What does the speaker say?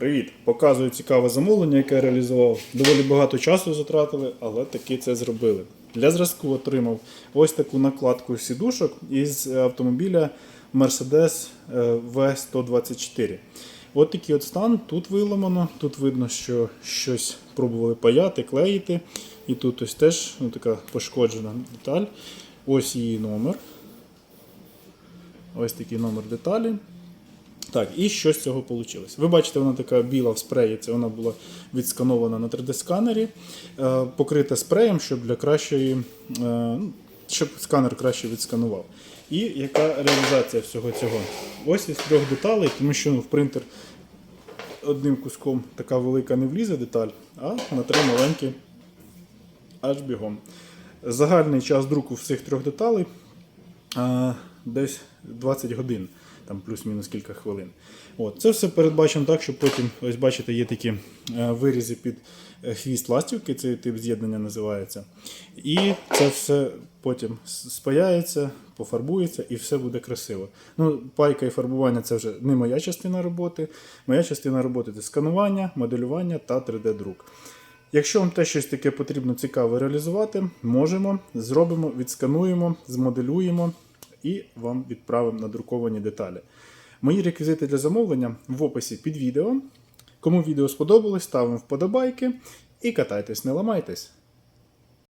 Привіт! Показую цікаве замовлення, яке я реалізував. Доволі багато часу затратили, але таки це зробили. Для зразку отримав ось таку накладку сідушок із автомобіля Mercedes е, V124. От такий от стан, тут виламано, тут видно, що щось пробували паяти, клеїти. І тут ось теж ну, така пошкоджена деталь. Ось її номер. Ось такий номер деталі. Так, і що з цього вийшло? Ви бачите, вона така біла в спреї, це вона була відсканована на 3D-сканері, е, покрита спреєм, щоб для кращої, е, ну, щоб сканер краще відсканував. І яка реалізація всього цього? Ось із трьох деталей, тому що ну, в принтер одним куском така велика не влізе деталь, а на три маленькі аж бігом. Загальний час друку всіх трьох деталей десь 20 годин, там плюс-мінус кілька хвилин. От, це все передбачено так, що потім, ось бачите, є такі е, вирізи під е, хвіст ластівки, цей тип з'єднання називається. І це все потім спаяється, пофарбується і все буде красиво. Ну, пайка і фарбування це вже не моя частина роботи. Моя частина роботи це сканування, моделювання та 3D-друк. Якщо вам те щось таке потрібно цікаве реалізувати, можемо, зробимо, відскануємо, змоделюємо і вам відправимо надруковані деталі. Мої реквізити для замовлення в описі під відео. Кому відео сподобалось, ставимо вподобайки і катайтесь, не ламайтесь.